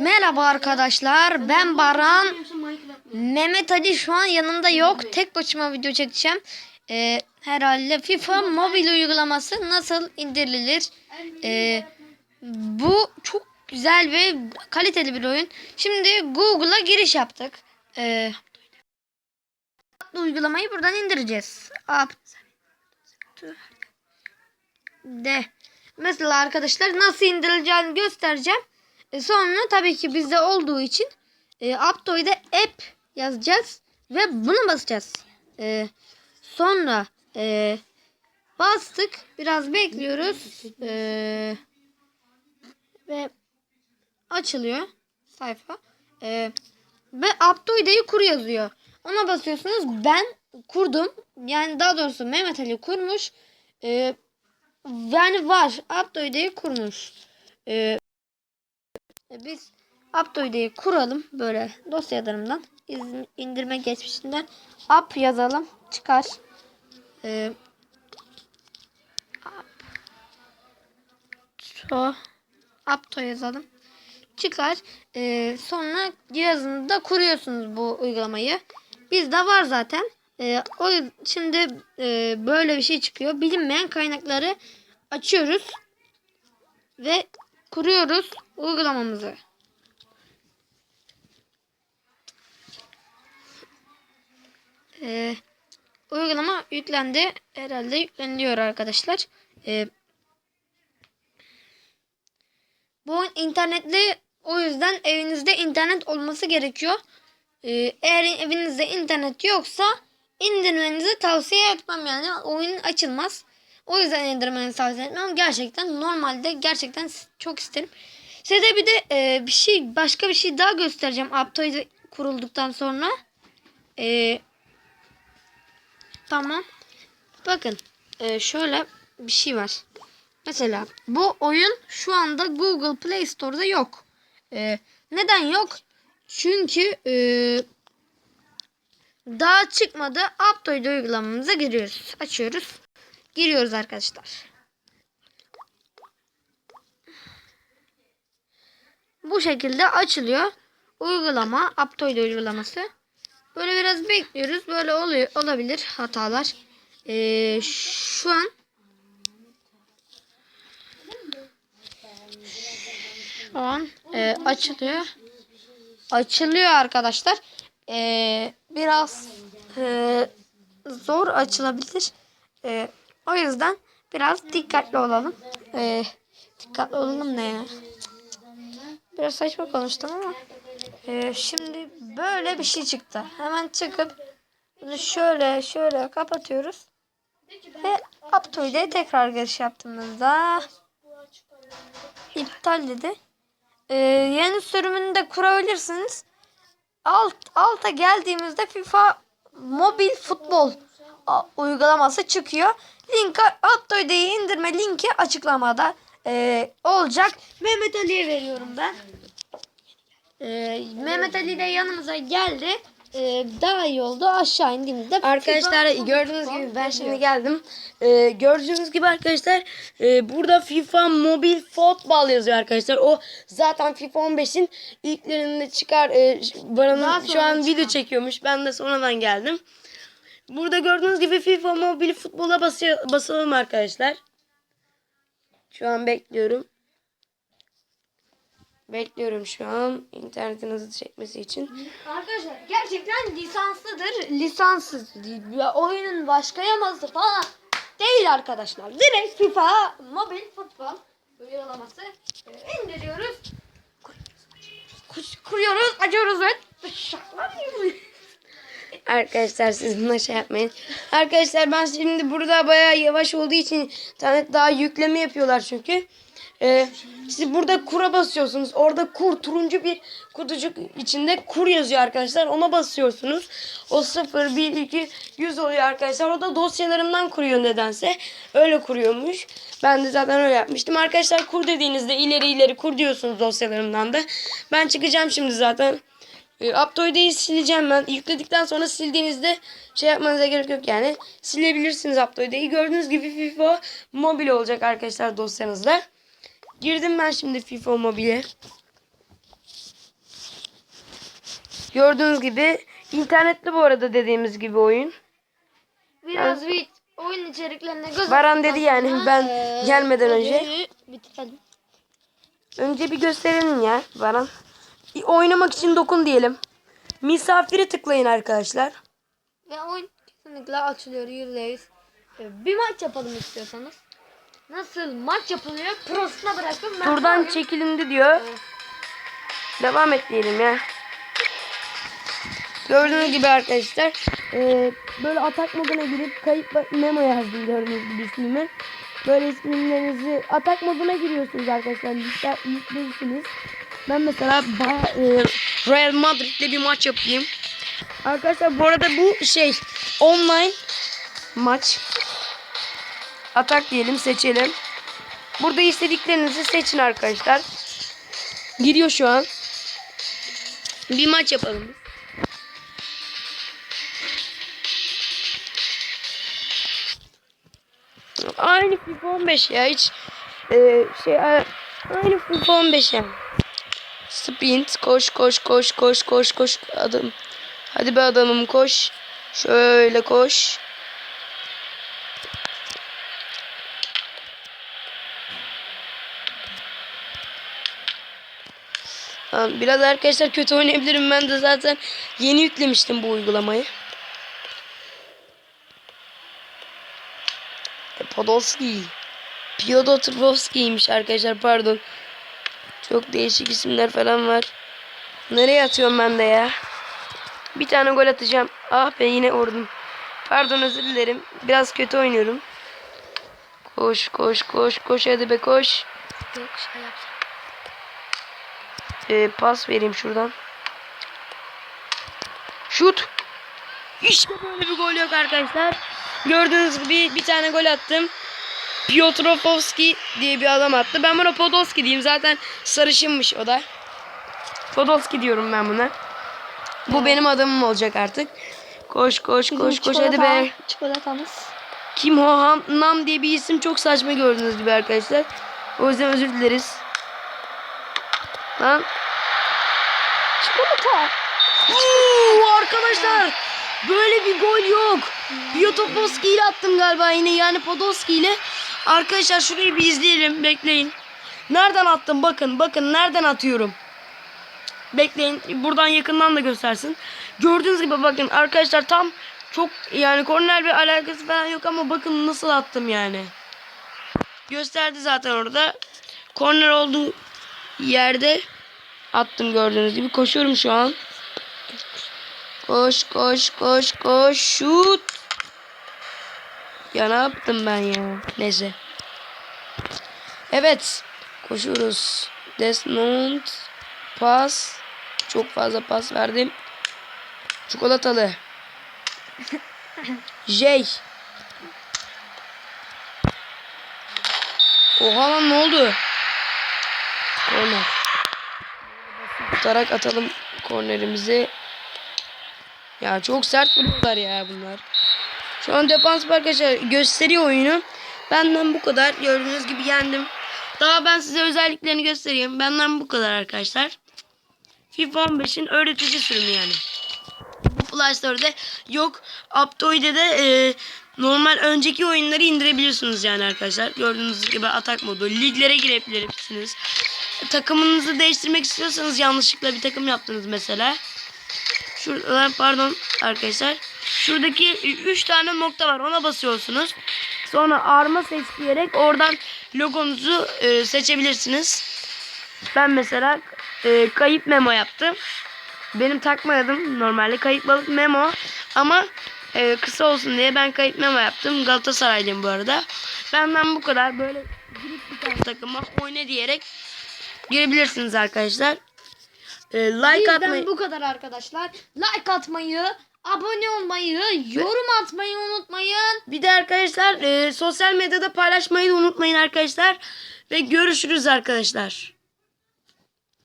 Merhaba arkadaşlar. Ben Baran. Mehmet Ali şu an yanımda yok. Tek başıma video çekeceğim. Ee, herhalde FIFA mobil uygulaması nasıl indirilir? Ee, bu çok güzel ve kaliteli bir oyun. Şimdi Google'a giriş yaptık. Ee, uygulamayı buradan indireceğiz. App de. Mesela arkadaşlar nasıl indirileceğini göstereceğim. E, sonra tabii ki bizde olduğu için e, Apto'da app yazacağız ve bunu basacağız. E, sonra e, bastık. Biraz bekliyoruz. E, ve açılıyor sayfa. E, ve Aptoida'yı kur yazıyor. Ona basıyorsunuz. Ben kurdum. Yani daha doğrusu Mehmet Ali kurmuş. E, yani var. Aptoida'yı kurmuş. E, biz Aptoida'yı kuralım. Böyle dosyalarımdan. indirme geçmişinden. App yazalım. Çıkar. E, Apto. Apto yazalım. Çıkar. E, sonra cihazınızda kuruyorsunuz bu uygulamayı. Bizde var zaten. E, o şimdi e, böyle bir şey çıkıyor. Bilinmeyen kaynakları açıyoruz ve kuruyoruz uygulamamızı. E, uygulama yüklendi. Herhalde yükleniliyor arkadaşlar. E, bu oyun internetli o yüzden evinizde internet olması gerekiyor. Ee, eğer evinizde internet yoksa indirmenizi tavsiye etmem yani oyun açılmaz. O yüzden indirmenizi tavsiye etmem. Gerçekten normalde gerçekten çok isterim. Size bir de e, bir şey başka bir şey daha göstereceğim Aptoid kurulduktan sonra. E, tamam. Bakın e, şöyle bir şey var. Mesela bu oyun şu anda Google Play Store'da yok. E, neden yok? Çünkü e, daha çıkmadı. Aptoid uygulamamıza giriyoruz. Açıyoruz. Giriyoruz arkadaşlar. Bu şekilde açılıyor. Uygulama Aptoid uygulaması. Böyle biraz bekliyoruz. Böyle oluyor olabilir hatalar. E, şu an şu an e, açılıyor açılıyor arkadaşlar. Ee, biraz e, zor açılabilir. Ee, o yüzden biraz dikkatli olalım. Ee, dikkatli olalım ne ya? Biraz saçma konuştum ama. Ee, şimdi böyle bir şey çıktı. Hemen çıkıp bunu şöyle şöyle kapatıyoruz. Ve Aptoide'ye tekrar giriş yaptığımızda iptal dedi. Ee, yeni sürümünü de kurabilirsiniz. Alt alta geldiğimizde FIFA mobil futbol uygulaması çıkıyor. Link Aptoide'yi indirme linki açıklamada ee, olacak. Mehmet Ali'ye veriyorum ben. Ee, Mehmet Ali de yanımıza geldi. Ee, daha iyi oldu. Aşağı indiğimizde Arkadaşlar FIFA gördüğünüz futbol gibi ben şimdi geldim. Ee, gördüğünüz gibi arkadaşlar e, burada FIFA Mobil Football yazıyor arkadaşlar. O zaten FIFA 15'in ilklerinde çıkar. E, Baran'ın şu an video çıkan. çekiyormuş. Ben de sonradan geldim. Burada gördüğünüz gibi FIFA Mobil Futbol'a basalım arkadaşlar. Şu an bekliyorum. Bekliyorum şu an internetin hızlı çekmesi için. Arkadaşlar gerçekten lisanslıdır. Lisanssız. Ya, oyunun başka yaması falan değil arkadaşlar. Direkt FIFA mobil futbol uygulaması e, indiriyoruz. Kuruyoruz, açıyoruz ve gibi. Arkadaşlar siz buna şey yapmayın. Arkadaşlar ben şimdi burada bayağı yavaş olduğu için internet daha yükleme yapıyorlar çünkü. Ee, siz burada kura basıyorsunuz. Orada kur turuncu bir kutucuk içinde kur yazıyor arkadaşlar. Ona basıyorsunuz. O 0, 1, 2, 100 oluyor arkadaşlar. O da dosyalarımdan kuruyor nedense. Öyle kuruyormuş. Ben de zaten öyle yapmıştım. Arkadaşlar kur dediğinizde ileri ileri kur diyorsunuz dosyalarımdan da. Ben çıkacağım şimdi zaten. E, Aptoide'yi sileceğim ben. Yükledikten sonra sildiğinizde şey yapmanıza gerek yok yani. Silebilirsiniz Aptoide'yi. Gördüğünüz gibi FIFA mobil olacak arkadaşlar dosyanızda. Girdim ben şimdi FIFA mobile. Gördüğünüz gibi internetli bu arada dediğimiz gibi oyun. Biraz bir oyun içeriklerine göz Baran dedi yani, ben eee, gelmeden önce. bitirelim. Önce bir gösterelim ya Baran. Oynamak için dokun diyelim. Misafiri tıklayın arkadaşlar. Ve oyun kesinlikle açılıyor %100. Ee, Bir maç yapalım istiyorsanız. Nasıl maç yapılıyor? Prosuna bırakın. Ben Turdan böyle- çekilindi diyor. Devam et diyelim ya. Gördüğünüz gibi arkadaşlar eee, böyle atak moduna girip kayıp memo yazdım gördüğünüz gibi ismimi. Böyle isimlerinizi atak moduna giriyorsunuz arkadaşlar. Liste yüklüyorsunuz. Ben mesela eee, Real Madrid'le bir maç yapayım. Arkadaşlar bu arada bu şey online maç. Atak diyelim seçelim. Burada istediklerinizi seçin arkadaşlar. Giriyor şu an. Bir maç yapalım. Aynı FIFA 15 ya hiç e, şey aynı FIFA 15 yani. Sprint koş koş koş koş koş koş adım. Hadi be adamım koş. Şöyle koş. Biraz arkadaşlar kötü oynayabilirim. Ben de zaten yeni yüklemiştim bu uygulamayı. Podolski. Piotr Trubowski'ymiş arkadaşlar pardon. Çok değişik isimler falan var. Nereye atıyorum ben de ya? Bir tane gol atacağım. Ah be yine vurdum. Pardon özür dilerim. Biraz kötü oynuyorum. Koş koş koş koş hadi be koş. Yok şey yap. Ee, pas vereyim şuradan. Şut. İşte böyle bir gol yok arkadaşlar. Gördüğünüz gibi bir tane gol attım. Piotrowski diye bir adam attı. Ben buna Podolski diyeyim. Zaten sarışınmış o da. Podolski diyorum ben buna. Bu benim adamım olacak artık. Koş koş koş koş hadi be. Çikolatamız. Kim Ho Han Nam diye bir isim çok saçma gördüğünüz gibi arkadaşlar. O yüzden özür dileriz. Lan Çikolata. Oo, arkadaşlar böyle bir gol yok. Biotopolski ile attım galiba yine yani Podolski ile. Arkadaşlar şurayı bir izleyelim bekleyin. Nereden attım bakın bakın nereden atıyorum. Bekleyin buradan yakından da göstersin. Gördüğünüz gibi bakın arkadaşlar tam çok yani korner bir alakası falan yok ama bakın nasıl attım yani. Gösterdi zaten orada. Korner olduğu yerde attım gördüğünüz gibi. Koşuyorum şu an. Koş koş koş koş şut. Ya ne yaptım ben ya? Neyse. Evet. Koşuyoruz. Desmond. Pas. Çok fazla pas verdim. Çikolatalı. J. Oha lan ne oldu? Korner. Tutarak atalım kornerimizi. Ya çok sert vuruyorlar ya bunlar. Şu an defans arkadaşlar gösteriyor oyunu. Benden bu kadar. Gördüğünüz gibi yendim. Daha ben size özelliklerini göstereyim. Benden bu kadar arkadaşlar. FIFA 15'in öğretici sürümü yani. Bu Play Store'da yok. Aptoi'de de e, normal önceki oyunları indirebiliyorsunuz yani arkadaşlar. Gördüğünüz gibi atak modu. Liglere girebilirsiniz. Takımınızı değiştirmek istiyorsanız yanlışlıkla bir takım yaptınız mesela. Şurada pardon arkadaşlar. Şuradaki 3 tane nokta var. Ona basıyorsunuz. Sonra arma seç diyerek oradan logonuzu e, seçebilirsiniz. Ben mesela e, kayıp memo yaptım. Benim takma adım normalde kayıp balık memo ama e, kısa olsun diye ben kayıp memo yaptım. Galatasaraylıyım bu arada. Benden bu kadar böyle girip bir tane takıma oyna diyerek girebilirsiniz arkadaşlar. E, like Bizden atmayı bu kadar arkadaşlar. Like atmayı, abone olmayı, yorum atmayı unutmayın. Bir de arkadaşlar e, sosyal medyada paylaşmayı unutmayın arkadaşlar. Ve görüşürüz arkadaşlar.